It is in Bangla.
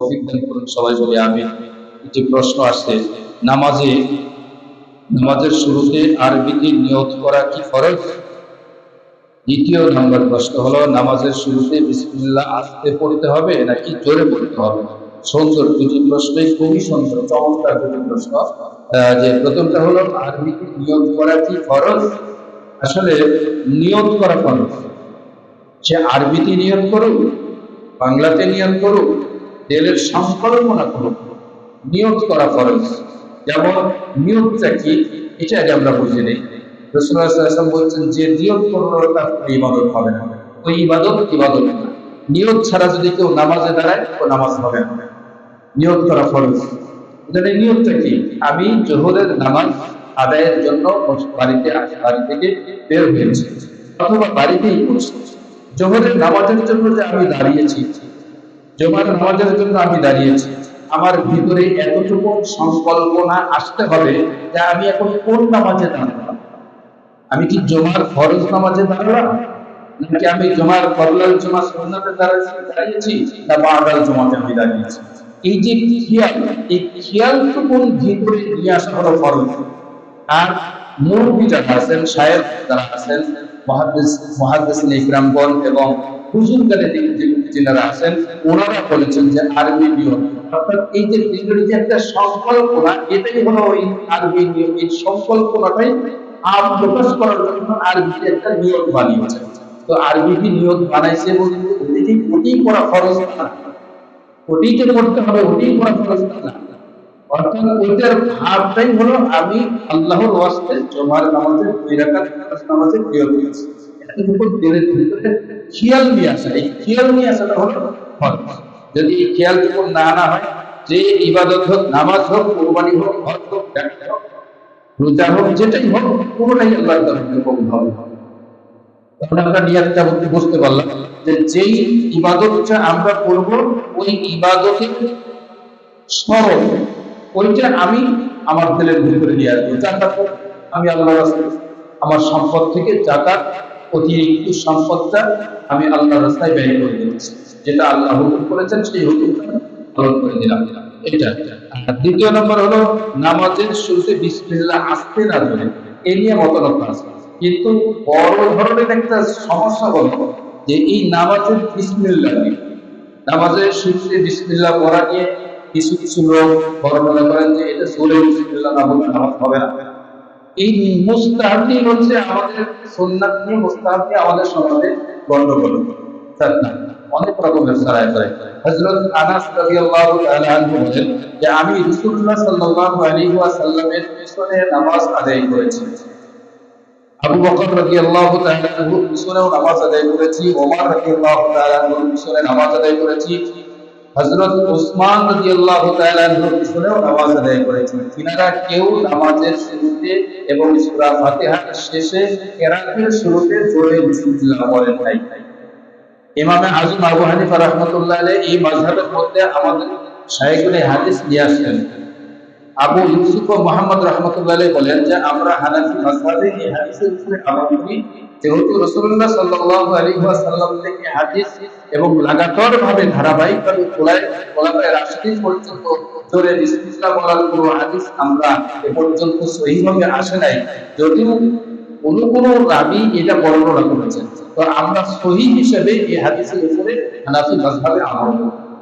দান করুন সবাই বলে আমি প্রশ্ন আসছে, নামাজে, নামাজের শুরুতে আরবিতে নিয়ত করা কি ফরজ? দ্বিতীয় নম্বর প্রশ্ন হলো, নামাজের শুরুতে বিসমিল্লাহ আসতে পড়তে হবে নাকি জোরে পড়তে হবে? সুন্দর দুটি খুবই সুন্দর, চমৎকার দুটি প্রশ্ন। যে প্রথমটা হলো, আরবিতে নিয়ত করা কি ফরজ? আসলে নিয়ত করা ফরজ। সে আরবিতে নিয়ত করুক, বাংলাতে নিয়ত করুক তেলের সংকল্পনা করুক নিয়ত করা ফরজ। যেমন, নিয়তটা কি? এটা আগে আমরা বুঝে নেই। রসুল্লাহ সাল্লাল্লাহু বলছেন, যে করল তার ইবাদত হবে না। ওই ইবাদত ইবাদত না। ছাড়া যদি কেউ নামাজে দাঁড়ায় তো নামাজ হবে না। করা ফরজ। এখানে কি? আমি জোহরের নামাজ আদায়ের জন্য বাড়িতে বাড়ি থেকে বের হয়েছি। অথবা বাড়িতেই করছি জোহরের নামাজের জন্য যে আমি দাঁড়িয়েছি জমার নামাজের জন্য আমি দাঁড়িয়েছি। আমার ভিতরে এতটুকু সংকল্পনা আসতে হবে যে আমি এখন কোন নামাজে দাঁড়ালাম আমি কি জমার ফরজ নামাজে দাঁড়ালাম? নাকি আমি জমার ফরলাল জমা দাঁড়িয়েছি? না জমাতে আমি দাঁড়িয়েছি। এই যে খেয়াল, এই খেয়ালটুকুন ভিতরে নিয়ে আসা হলো ফরজ। আর মুরব্বী যারা আছেন, সাহেব যারা আছেন আরবি এটাই হলো আরবি সংকল্পনাটাই প্রকাশ করার জন্য একটা বানিয়েছে। তো নিয়ম বানাইছে ওটি করা খরচ না? ওটিতে করতে হবে ওটি করা খরচ না? অর্থাৎ ওইটার ভাবটাই হলো আমি আল্লাহর ওয়াস্তে জমার দুই খেয়াল নিয়ে আসা, এই খেয়াল নিয়ে আসাটা হলো ফরজ। যদি এই খেয়ালটুকু না আনা হয়, যে ইবাদত হোক, নামাজ হোক, কোরবানি হোক, হজ হোক রোজা হোক, যেটাই হোক আল্লাহর হবে। আমরা নিয়াতটা বুঝতে পারলাম? যে যেই ইবাদতটা আমরা করব, ওই ইবাদতের স্মরণ ওইটা আমি আমার দিলের ভিতরে নিয়ে আসব জাকাত আমি আল্লাহ রাস্তায় আমার সম্পদ থেকে জাকাত অতিরিক্ত সম্পদটা আমি আল্লাহ রাস্তায় ব্যয় করে দিচ্ছি যেটা আল্লাহ হুকুম করেছেন, সেই হুকুমটা পালন করে দিলাম। এটা। দ্বিতীয় নম্বর হলো, নামাজের শুরুতে বিসমিল্লাহ আসতে না ধরে এ নিয়ে মতলব আছে। কিন্তু বড় ধরনের একটা সমস্যা হলো যে এই নামাজের বিসমিল্লাহ নামাজের শুরুতে বিসমিল্লাহ পড়া নিয়ে কিছু কিছু লোক বড় মনে করেন যে এটা সুরে বিসমিল্লাহ নামাজ হবে না। এই মুস্তাহাবটি হচ্ছে আমাদের সুন্নাত নিয়ে মুস্তাহাব নিয়ে আমাদের সমাজে গন্ডগোল তার না অনেক রকমের সারায় করে আনাস রাদিয়াল্লাহু তাআলা আনহু বলেন যে আমি রাসূলুল্লাহ সাল্লাল্লাহু আলাইহি পিছনে নামাজ আদায় করেছি। আবু বকর রাদিয়াল্লাহু তাআলা পিছনেও নামাজ আদায় করেছি। ওমর রাদিয়াল্লাহু তাআলা আনহুর পিছনে নামাজ আদায় করেছি। উসমান রাদিয়াল্লাহু তাআলা আনহুর পিছনেও নামাজ আদায় করেছেন? তিনারা কেউ নামাজের শুরুতে এবং শেষে কেরাতের শুরুতে জোরে বিসমিল্লাহ বলেন নাই। আজম আবু হানিফা এই মাযহাবের মধ্যে আমাদের শায়খুল হাদিস দিয়ে আসলেন আবু ইউসুফ ও মোহাম্মদ রহমতুল্লাহ বলেন যে, আমরা হানাফি মাযহাবে এই হাদিসের উপরে আমল করি যেহেতু রাসূলুল্লাহ সাল্লাল্লাহু আলাইহি ওয়াসাল্লাম থেকে হাদিস এবং লাগাতার ভাবে ধারাবাহিক ভাবে খোলায় খোলায় রাশিদিন পর্যন্ত জোরে বিসমিল্লাহ বলার কোনো হাদিস আমরা এ পর্যন্ত সহিভাবে আসে নাই। যদিও কোন কোন রাবি এটা বর্ণনা করেছেন। তো আমরা সহি হিসেবে এই হাদিসের উপরে হানাফি আমল করি।